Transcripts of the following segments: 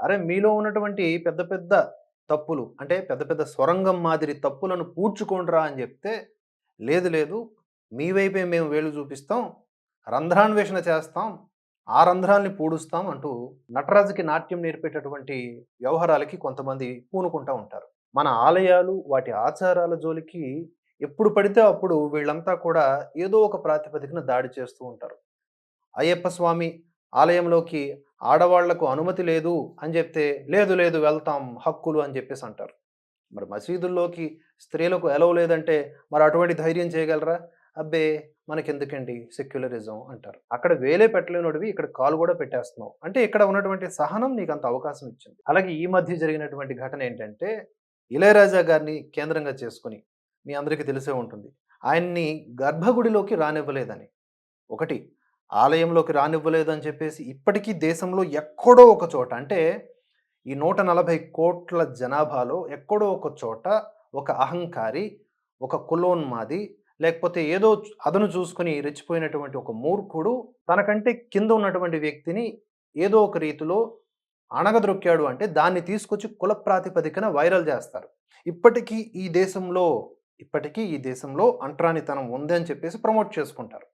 అరే మీలో ఉన్నటువంటి పెద్ద పెద్ద తప్పులు అంటే పెద్ద పెద్ద స్వరంగం మాదిరి తప్పులను పూడ్చుకోండిరా అని చెప్తే లేదు లేదు మీ వైపే మేము వేలు చూపిస్తాం రంధ్రాన్వేషణ చేస్తాం ఆ రంధ్రాల్ని పూడుస్తాం అంటూ నటరాజుకి నాట్యం నేర్పేటటువంటి వ్యవహారాలకి కొంతమంది పూనుకుంటూ ఉంటారు. మన ఆలయాలు వాటి ఆచారాల జోలికి ఎప్పుడు పడితే అప్పుడు వీళ్ళంతా కూడా ఏదో ఒక ప్రాతిపదికన దాడి చేస్తూ ఉంటారు. అయ్యప్ప స్వామి ఆలయంలోకి ఆడవాళ్ళకు అనుమతి లేదు అని చెప్తే లేదు లేదు వెళ్తాం హక్కులు అని చెప్పేసి అంటారు. మరి మసీదుల్లోకి స్త్రీలకు ఎలవ్ లేదంటే మరి అటువంటి ధైర్యం చేయగలరా? అబ్బే మనకెందుకండి సెక్యులరిజం అంటారు. అక్కడ వేలే పెట్టలేనోడివి ఇక్కడ కాలు కూడా పెట్టేస్తున్నావు. అంటే ఇక్కడ ఉన్నటువంటి సహనం నీకు అంత అవకాశం ఇచ్చింది. అలాగే ఈ మధ్య జరిగినటువంటి ఘటన ఏంటంటే ఇళయరాజా గారిని కేంద్రంగా చేసుకుని మీ అందరికీ తెలిసే ఉంటుంది. ఆయన్ని గర్భగుడిలోకి రానివ్వలేదని. ఒకటి ఆలయంలోకి రానివ్వలేదని చెప్పేసి ఇప్పటికీ దేశంలో ఎక్కడో ఒక చోట అంటే ఈ నూట నలభై కోట్ల జనాభాలో ఎక్కడో ఒక చోట ఒక అహంకారి ఒక కులోన్మాది లేకపోతే ఏదో అదను చూసుకొని రెచ్చిపోయినటువంటి ఒక మూర్ఖుడు తనకంటే కింద ఉన్నటువంటి వ్యక్తిని ఏదో ఒక రీతిలో అణగదొక్కాడు అంటే దాన్ని తీసుకొచ్చి కుల ప్రాతిపదికన వైరల్ చేస్తారు. ఇప్పటికీ ఈ దేశంలో ఇప్పటికీ ఈ దేశంలో అంటరానితనం ఉంది అని చెప్పేసి ప్రమోట్ చేసుకుంటారు.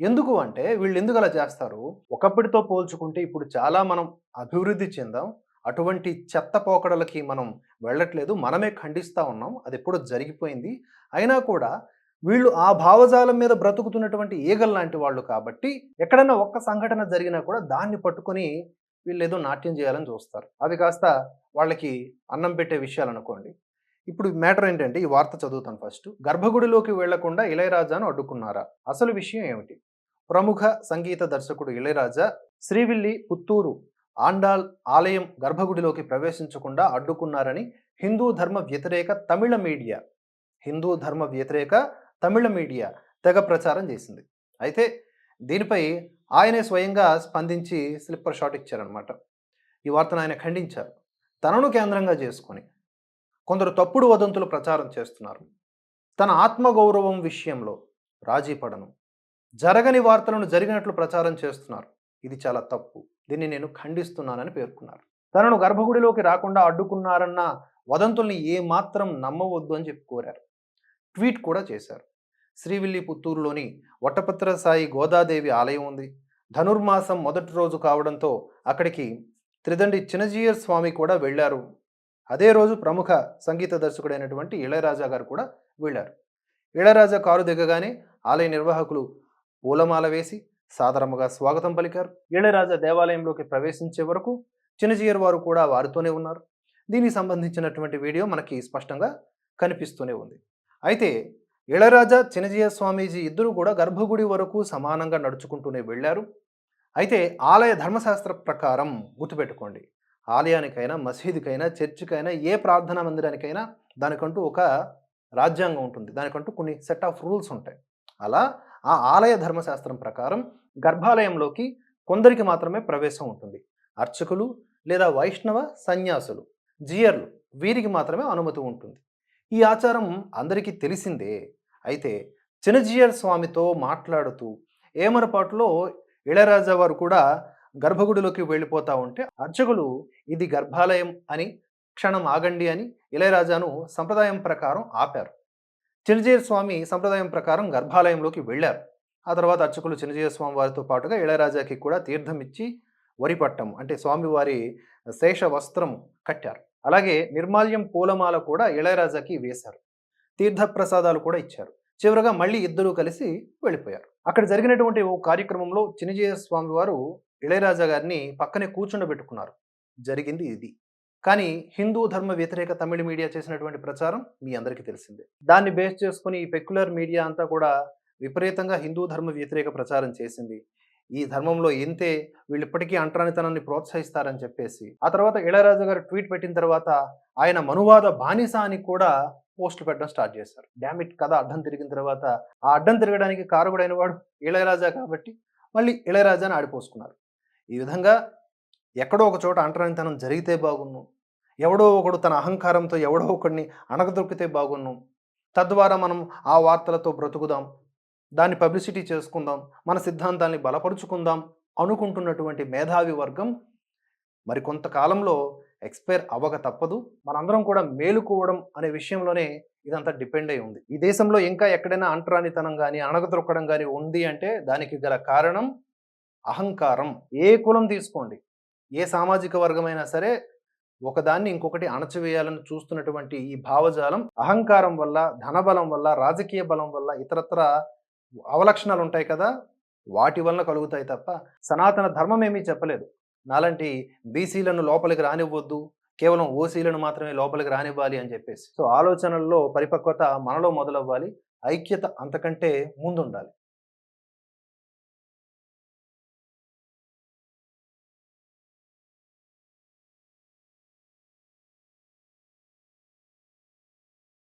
ఎందుకు అంటే వీళ్ళు ఎందుకు అలా చేస్తారు? ఒకప్పటితో పోల్చుకుంటే ఇప్పుడు చాలా మనం అభివృద్ధి చెందాం. అటువంటి చెత్త పోకడలకి మనం వెళ్ళట్లేదు. మనమే ఖండిస్తూ ఉన్నాం. అది ఎప్పుడో జరిగిపోయింది. అయినా కూడా వీళ్ళు ఆ భావజాలం మీద బ్రతుకుతున్నటువంటి ఈగల్ లాంటి వాళ్ళు కాబట్టి ఎక్కడైనా ఒక్క సంఘటన జరిగినా కూడా దాన్ని పట్టుకొని వీళ్ళు ఏదో నాట్యం చేయాలని చూస్తారు. అది కాస్త వాళ్ళకి అన్నం పెట్టే విషయాలు అనుకోండి. ఇప్పుడు మ్యాటర్ ఏంటంటే ఈ వార్త చదువుతాను ఫస్ట్. గర్భగుడిలోకి వెళ్ళకుండా ఇళయరాజాను అడ్డుకున్నారా? అసలు విషయం ఏమిటి? ప్రముఖ సంగీత దర్శకుడు ఇళయరాజా శ్రీవిల్లి పుత్తూరు ఆండాల్ ఆలయం గర్భగుడిలోకి ప్రవేశించకుండా అడ్డుకున్నారని హిందూ ధర్మ వ్యతిరేక తమిళ మీడియా హిందూ ధర్మ వ్యతిరేక తమిళ మీడియా తెగ ప్రచారం చేసింది. అయితే దీనిపై ఆయనే స్వయంగా స్పందించి స్లిప్పర్ షాట్ ఇచ్చారనమాట ఈ వార్తను ఆయన ఖండించారు. తనను కేంద్రంగా చేసుకొని కొందరు తప్పుడు వదంతులు ప్రచారం చేస్తున్నారు. తన ఆత్మగౌరవం విషయంలో రాజీ పడను. జరగని వార్తలను జరిగినట్లు ప్రచారం చేస్తున్నారు. ఇది చాలా తప్పు. దీన్ని నేను ఖండిస్తున్నానని పేర్కొన్నారు. తనను గర్భగుడిలోకి రాకుండా అడ్డుకున్నారన్న వదంతుల్ని ఏమాత్రం నమ్మవద్దు అని చెప్పి కోరారు. ట్వీట్ కూడా చేశారు. శ్రీవిల్లి పుత్తూరులోని వట్టపత్ర సాయి గోదాదేవి ఆలయం ఉంది. ధనుర్మాసం మొదటి రోజు కావడంతో అక్కడికి త్రిదండి చినజీయర్ స్వామి కూడా వెళ్ళారు. అదే రోజు ప్రముఖ సంగీత దర్శకుడైనటువంటి ఇళయరాజా గారు కూడా వెళ్ళారు. ఇళయరాజా కారు దిగగానే ఆలయ నిర్వాహకులు పూలమాల వేసి సాదరముగా స్వాగతం పలికారు. ఇళయరాజా దేవాలయంలోకి ప్రవేశించే వరకు చిన్నజీయర్ వారు కూడా వారితోనే ఉన్నారు. దీనికి సంబంధించినటువంటి వీడియో మనకి స్పష్టంగా కనిపిస్తూనే ఉంది. అయితే ఇళరాజా చినజీయ స్వామీజీ ఇద్దరు కూడా గర్భగుడి వరకు సమానంగా నడుచుకుంటూనే వెళ్ళారు. అయితే ఆలయ ధర్మశాస్త్ర ప్రకారం గుర్తుపెట్టుకోండి. ఆలయానికైనా మసీదుకైనా చర్చికైనా ఏ ప్రార్థనా మందిరానికైనా దానికంటూ ఒక రాజ్యాంగం ఉంటుంది. దానికంటూ కొన్ని సెట్ ఆఫ్ రూల్స్ ఉంటాయి. అలా ఆ ఆలయ ధర్మశాస్త్రం ప్రకారం గర్భాలయంలోకి కొందరికి మాత్రమే ప్రవేశం ఉంటుంది. అర్చకులు లేదా వైష్ణవ సన్యాసులు జియర్లు వీరికి మాత్రమే అనుమతి ఉంటుంది. ఈ ఆచారం అందరికీ తెలిసిందే. అయితే చినజియర్ స్వామితో మాట్లాడుతూ ఏమరపాటులో ఇళయరాజా వారు కూడా గర్భగుడిలోకి వెళ్ళిపోతా ఉంటే అర్చకులు ఇది గర్భాలయం అని క్షణం ఆగండి అని ఇళయరాజాను సంప్రదాయం ప్రకారం ఆపారు. చినజీయ స్వామి సంప్రదాయం ప్రకారం గర్భాలయంలోకి వెళ్ళారు. ఆ తర్వాత అర్చకులు చినజీయ స్వామి వారితో పాటుగా ఇళయరాజాకి కూడా తీర్థం ఇచ్చి వరిపట్టం అంటే స్వామివారి శేష వస్త్రం కట్టారు. అలాగే నిర్మాల్యం పూలమాల కూడా ఇళయరాజాకి వేశారు. తీర్థప్రసాదాలు కూడా ఇచ్చారు. చివరగా మళ్ళీ ఇద్దరూ కలిసి వెళ్ళిపోయారు. అక్కడ జరిగినటువంటి ఓ కార్యక్రమంలో చినజీయ స్వామివారు ఇళయరాజా గారిని పక్కనే కూర్చుండబెట్టుకున్నారు. జరిగింది ఇది. కానీ హిందూ ధర్మ వ్యతిరేక తమిళ మీడియా చేసినటువంటి ప్రచారం మీ అందరికీ తెలిసిందే. దాన్ని బేస్ చేసుకుని ఈ పెక్యులర్ మీడియా అంతా కూడా విపరీతంగా హిందూ ధర్మ వ్యతిరేక ప్రచారం చేసింది. ఈ ధర్మంలో ఎంతే వీళ్ళు ఇప్పటికీ అంటరానితనాన్ని ప్రోత్సహిస్తారని చెప్పేసి. ఆ తర్వాత ఇళయరాజు గారు ట్వీట్ పెట్టిన తర్వాత ఆయన మనువాద బానిస అని కూడా పోస్టులు పెట్టడం స్టార్ట్ చేశారు. డామిట్ కథ అడ్డం తిరిగిన తర్వాత ఆ అడ్డం తిరగడానికి కారకుడైన వాడు ఇళయరాజా కాబట్టి మళ్ళీ ఇళయరాజాని ఆడిపోసుకున్నారు. ఈ విధంగా ఎక్కడో ఒక చోట అంటరానితనం జరిగితే బాగున్ను. ఎవడో ఒకడు తన అహంకారంతో ఎవడో ఒకడిని అణగదొక్కితే బాగున్ను. తద్వారా మనం ఆ వార్తలతో బ్రతుకుదాం. దాన్ని పబ్లిసిటీ చేసుకుందాం. మన సిద్ధాంతాన్ని బలపరుచుకుందాం అనుకుంటున్నటువంటి మేధావి వర్గం మరి కొంతకాలంలో ఎక్స్పైర్ అవ్వక తప్పదు. మనందరం కూడా మేలుకోవడం అనే విషయంలోనే ఇదంతా డిపెండ్ అయి ఉంది. ఈ దేశంలో ఇంకా ఎక్కడైనా అంటరానితనం కానీ అణగదొక్కడం కానీ ఉంది అంటే దానికి గల కారణం అహంకారం ఏ కులం తీసుకోండి. ఏ సామాజిక వర్గమైనా సరే ఒకదాన్ని ఇంకొకటి అణచివేయాలని చూస్తున్నటువంటి ఈ భావజాలం అహంకారం వల్ల ధనబలం వల్ల రాజకీయ బలం వల్ల ఇతరత్ర అవలక్షణాలు ఉంటాయి కదా. వాటి వలన కలుగుతాయి తప్ప సనాతన ధర్మం ఏమీ చెప్పలేదు. నాలాంటి బీసీలను లోపలికి రానివ్వద్దు. కేవలం ఓసీలను మాత్రమే లోపలికి రానివ్వాలి అని చెప్పేసి. సో ఆలోచనల్లో పరిపక్వత మనలో మొదలవ్వాలి. ఐక్యత అంతకంటే ముందుండాలి.